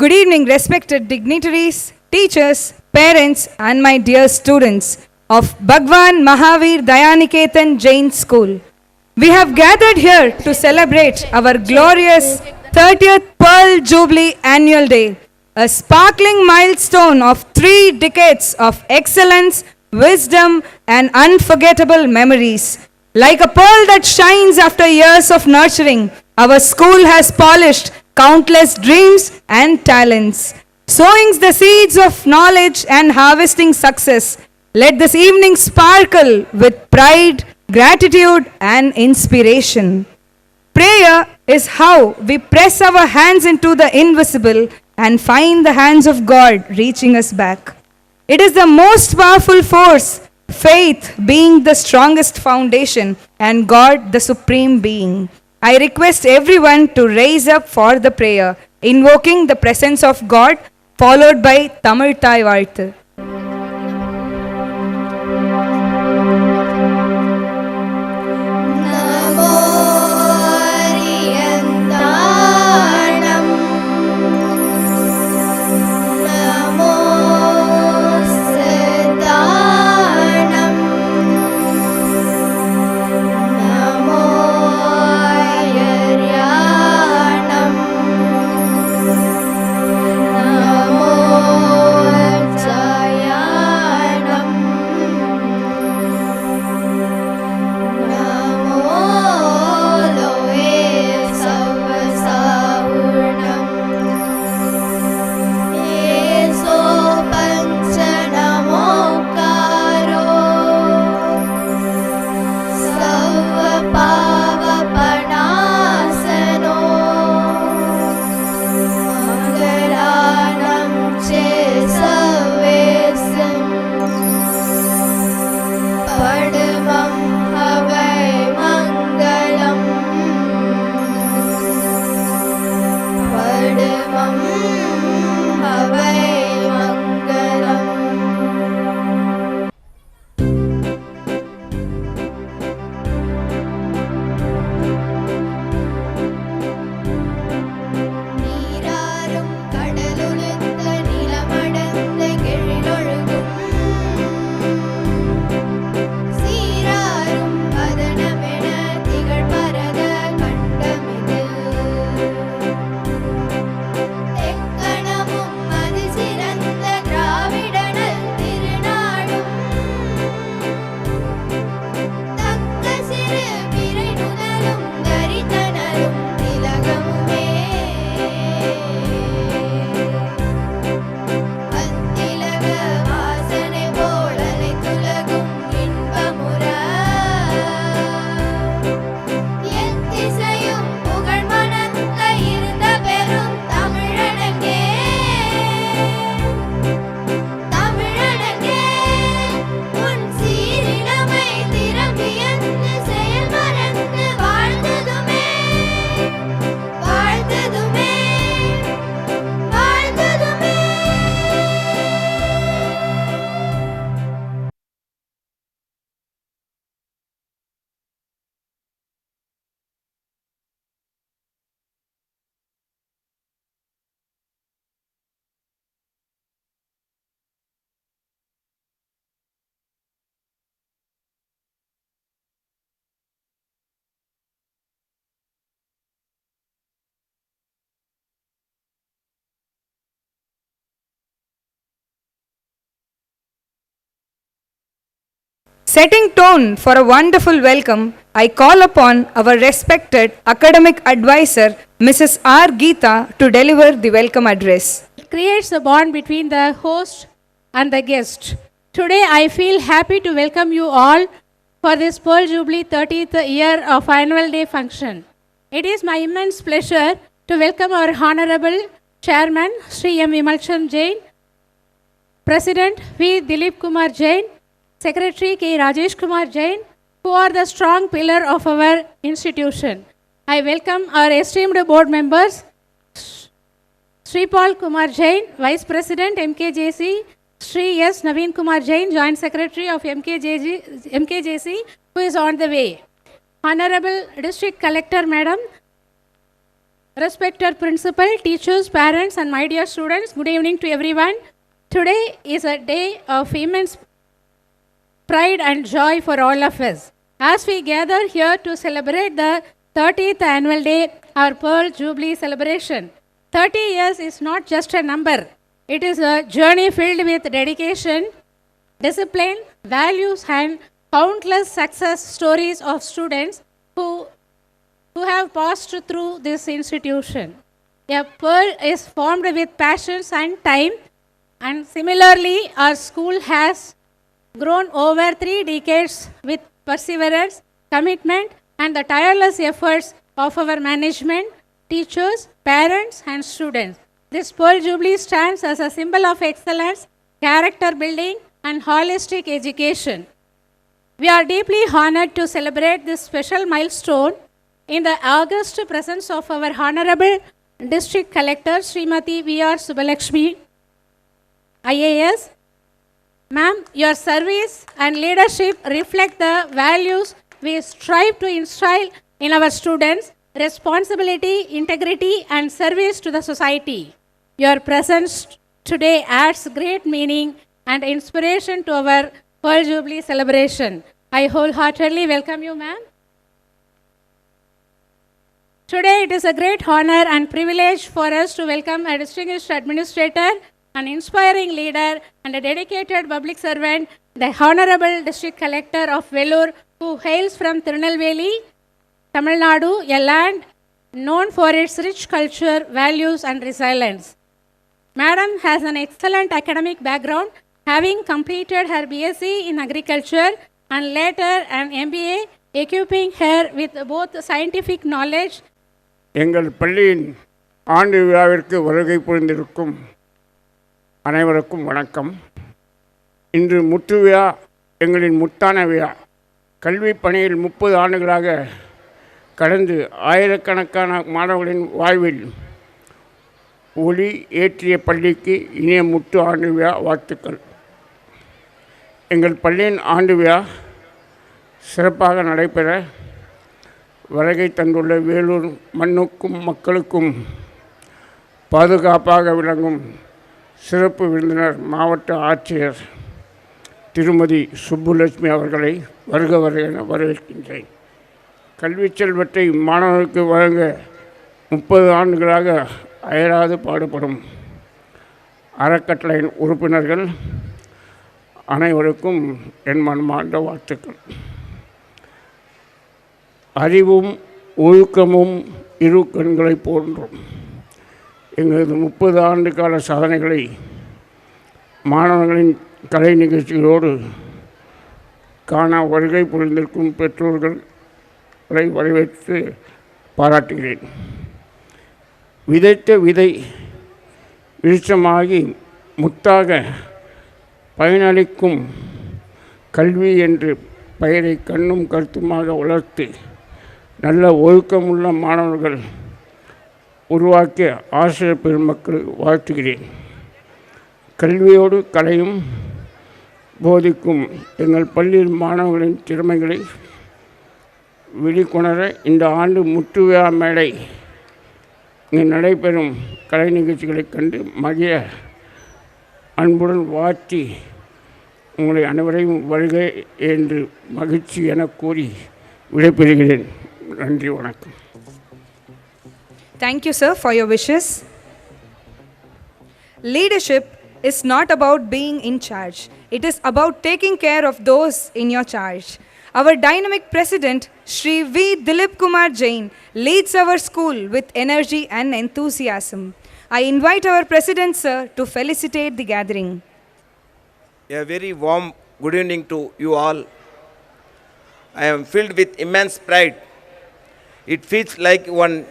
Good evening, respected dignitaries, teachers, parents, and my dear students of Bhagwan Mahavir Dayaniketan Jain School. We have gathered here to celebrate our glorious 30th Pearl Jubilee Annual Day, a sparkling milestone of three decades of excellence, wisdom, and unforgettable memories. Like a pearl that shines after years of nurturing, our school has polished countless dreams and talents. Sowing the seeds of knowledge and harvesting success, let this evening sparkle with pride, gratitude, and inspiration. Prayer is how we press our hands into the invisible and find the hands of God reaching us back. It is the most powerful force, faith being the strongest foundation, and God the supreme being. I request everyone to raise up for the prayer, invoking the presence of God, followed by Tamil Thai Setting tone for a wonderful welcome, I call upon our respected academic advisor, Mrs. R. Geeta, to deliver the welcome address. It creates a bond between the host and the guest. Today, I feel happy to welcome you all for this Pearl Jubilee 30th year of annual day function. It is my immense pleasure to welcome our Honorable Chairman, Sri M. Vimalchan Jain, President V. Dilip Kumar Jain, Secretary K. Rajesh Kumar Jain, who are the strong pillar of our institution. I welcome our esteemed board members, Sri Paul Kumar Jain, Vice President MKJC, Sri S. Naveen Kumar Jain, Joint Secretary of MKJC, who is on the way. Honorable District Collector Madam, Respected principal, teachers, parents, and my dear students, good evening to everyone. Today is a day of immense pride and joy for all of us. As we gather here to celebrate the 30th annual day, our Pearl Jubilee celebration. 30 years is not just a number, it is a journey filled with dedication, discipline, values, and countless success stories of students who, who have passed through this institution. A pearl is formed with passions and time, and similarly, our school has grown over three decades with perseverance, commitment, and the tireless efforts of our management, teachers, parents, and students. This Pearl Jubilee stands as a symbol of excellence, character building, and holistic education. We are deeply honored to celebrate this special milestone in the august presence of our Honorable District Collector Srimati V.R. Subalakshmi, IAS. Ma'am, your service and leadership reflect the values we strive to instill in our students responsibility, integrity, and service to the society. Your presence today adds great meaning and inspiration to our Pearl Jubilee celebration. I wholeheartedly welcome you, ma'am. Today, it is a great honor and privilege for us to welcome a distinguished administrator, an inspiring leader, and a dedicated public servant, the Honorable District Collector of Vellore, who hails from Tirunelveli, Tamil Nadu, a land known for its rich culture, values, and resilience. Madam has an excellent academic background, having completed her BSc in agriculture and later an MBA, equipping her with both scientific knowledge எங்கள் பள்ளியின் ஆண்டு விழாவிற்கு வருகை புரிந்திருக்கும் அனைவருக்கும் வணக்கம். இன்று முற்று விழா எங்களின் முத்தான விழா. கல்வி பணியில் முப்பது ஆண்டுகளாக கடந்து ஆயிரக்கணக்கான மாணவர்களின் வாழ்வில் ஒளி ஏற்றிய பள்ளிக்கு இனிய முத்து ஆண்டு விழா வாழ்த்துக்கள். எங்கள் பள்ளியின் ஆண்டு விழா சிறப்பாக நடைபெற வருகை தந்துள்ள வேலூர் மண்ணுக்கும் மக்களுக்கும் பாதுகாப்பாக விளங்கும் சிறப்பு விருந்தினர் மாவட்ட ஆட்சியர் திருமதி சுப்புலட்சுமி அவர்களை வருக வருக என வரவேற்கின்றேன். கல்வி செல்வத்தை மாணவர்களுக்கு வழங்க முப்பது ஆண்டுகளாக அயராது பாடுபடும் அறக்கட்டளையின் உறுப்பினர்கள் அனைவருக்கும் என் மனமார்ந்த வாழ்த்துக்கள். அறிவும் ஒழுக்கமும் இரு கண்களை போன்றும். எங்களது முப்பது ஆண்டு கால சாதனைகளை மாணவர்களின் கலை நிகழ்ச்சிகளோடு காண வருகை புரிந்திருக்கும் பெற்றோர்களை வரவேற்று பாராட்டுகிறேன். விதைத்த விதை விருட்சமாகி முத்தாக பயனளிக்கும் கல்வி என்று பெயரை கண்ணும் கருத்துமாக வளர்த்து நல்ல ஒழுக்கமுள்ள மாணவர்கள் உருவாக்கிய ஆசிரியர் பெருமக்கள் வாழ்த்துகிறேன். கல்வியோடு கலையும் போதிக்கும் எங்கள் பள்ளியில் மாணவர்களின் திறமைகளை வெளிக்கொணர இந்த ஆண்டு முற்றுவிழா மேடை இங்கு நடைபெறும் கலை நிகழ்ச்சிகளைக் கண்டு மகிழ அன்புடன் வாழ்த்தி உங்களை அனைவரையும் வருக என்று மகிழ்ச்சி என கூறி விடைபெறுகிறேன். நன்றி வணக்கம். Thank you, sir, for your wishes. Leadership is not about being in charge, it is about taking care of those in your charge. Our dynamic president, Shri V. Dilip Kumar Jain, leads our school with energy and enthusiasm. I invite our president, sir, to felicitate the gathering. A very warm good evening to you all. I am filled with immense pride. It feels like one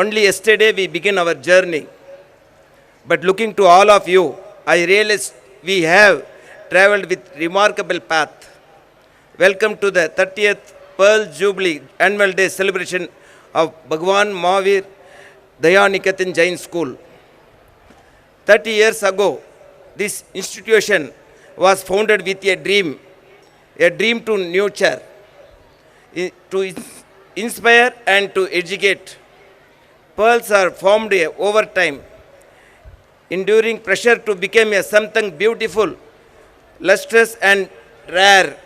only yesterday we began our journey. But looking to all of you, I realize we have traveled with remarkable path. Welcome to the 30th Pearl Jubilee Annual Day celebration of Bhagwan Mahavir Dayaniketan Jain School. 30 years ago, this institution was founded with a dream, a dream to nurture, to inspire, and to educate. Pearls are formed over time, enduring pressure to become a something beautiful, lustrous and rare.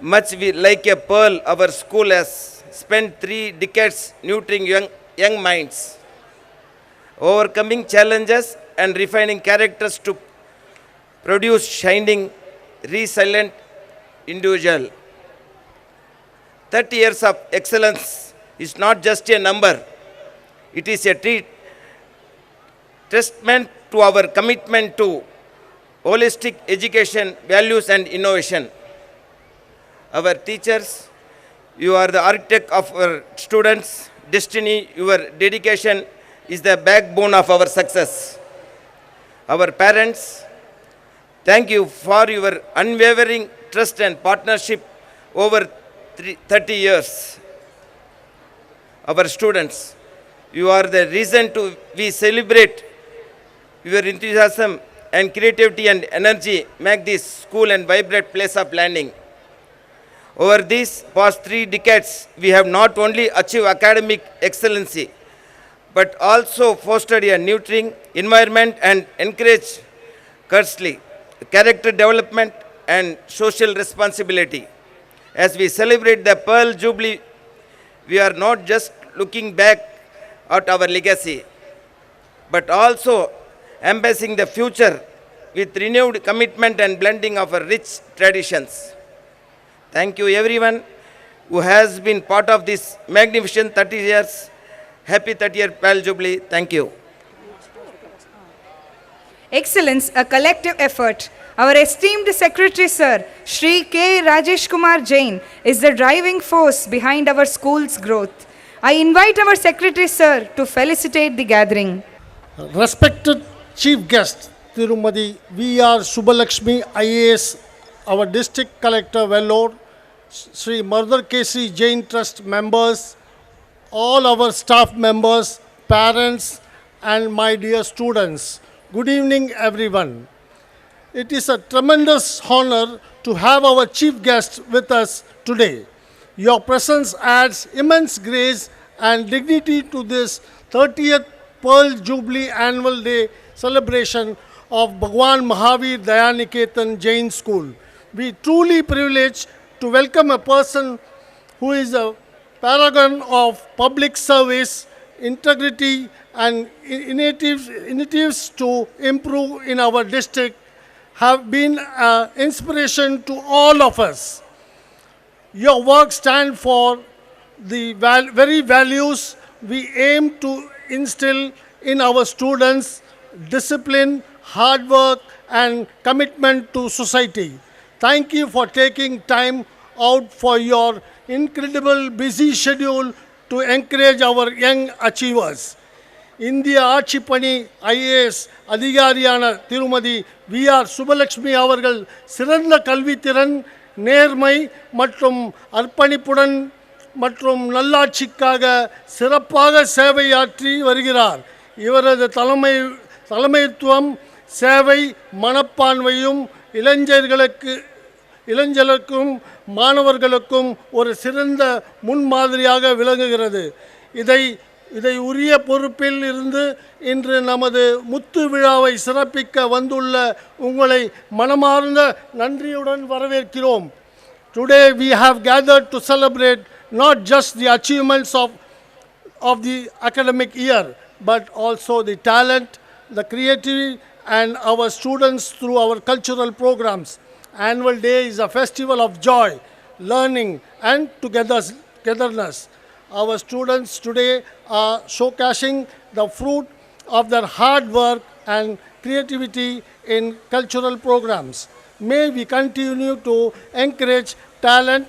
Much like a pearl, our school has spent three decades nurturing young, young minds, overcoming challenges and refining characters to produce shining, resilient individual. 30 years of excellence is not just a number, it is a treat, testament to our commitment to holistic education, values, and innovation. Our teachers, you are the architect of our students' destiny, your dedication is the backbone of our success. Our parents, thank you for your unwavering trust and partnership over 30 years. Our students, you are the reason to we celebrate your enthusiasm and creativity and energy make this school and vibrant place of learning. Over these past three decades, we have not only achieved academic excellency, but also fostered a nurturing environment and encouraged courtesy, character development, and social responsibility. As we celebrate the Pearl Jubilee, we are not just looking back at our legacy, but also embracing the future with renewed commitment and blending of our rich traditions. Thank you everyone who has been part of this magnificent 30 years. Happy 30 year Pearl Jubilee. Thank you. Excellence, a collective effort. Our esteemed Secretary Sir, Shri K. Rajesh Kumar Jain, is the driving force behind our school's growth. I invite our Secretary Sir to felicitate the gathering. Respected Chief Guest, Tirumadi V.R. Subalakshmi IAS, our District Collector Vellore, Sri Mardar Kesi Jain Trust members, all our staff members, parents, and my dear students. Good evening, everyone. It is a tremendous honor to have our chief guest with us today. Your presence adds immense grace and dignity to this 30th Pearl Jubilee Annual Day celebration of Bhagwan Mahavir Dayaniketan Jain School. We truly privileged to welcome a person who is a paragon of public service, integrity, and initiatives, initiatives to improve in our district have been an inspiration to all of us. Your work stand for the val- very values we aim to instill in our students discipline, hard work, and commitment to society. Thank you for taking time out for your incredible busy schedule to encourage our young achievers. இந்திய ஆட்சிப்பணி IAS அதிகாரியான திருமதி we are Subalakshmi அவர்கள் சிறந்த கல்வித்திறன் நேர்மை மற்றும் அர்ப்பணிப்புடன் மற்றும் நல்லாட்சிக்காக சிறப்பாக சேவையாற்றி வருகிறார். இவரது தலைமை தலைமைத்துவம் சேவை மனப்பான்மையும் இளைஞர்களுக்கு இளைஞர்களுக்கும் மாணவர்களுக்கும் ஒரு சிறந்த முன்மாதிரியாக விளங்குகிறது. இதை இதை உரிய பொறுப்பில் இருந்து இன்று நமது முத்து விழாவை சிறப்பிக்க வந்துள்ள உங்களை மனமார்ந்த நன்றியுடன் வரவேற்கிறோம். Today we have gathered to celebrate not just the achievements of, of the academic year, but also the talent, the creativity, and our students through our cultural programs. Annual Day is a festival of joy, learning, and togetherness. Our students today are showcasing the fruit of their hard work and creativity in cultural programs. May we continue to encourage talent,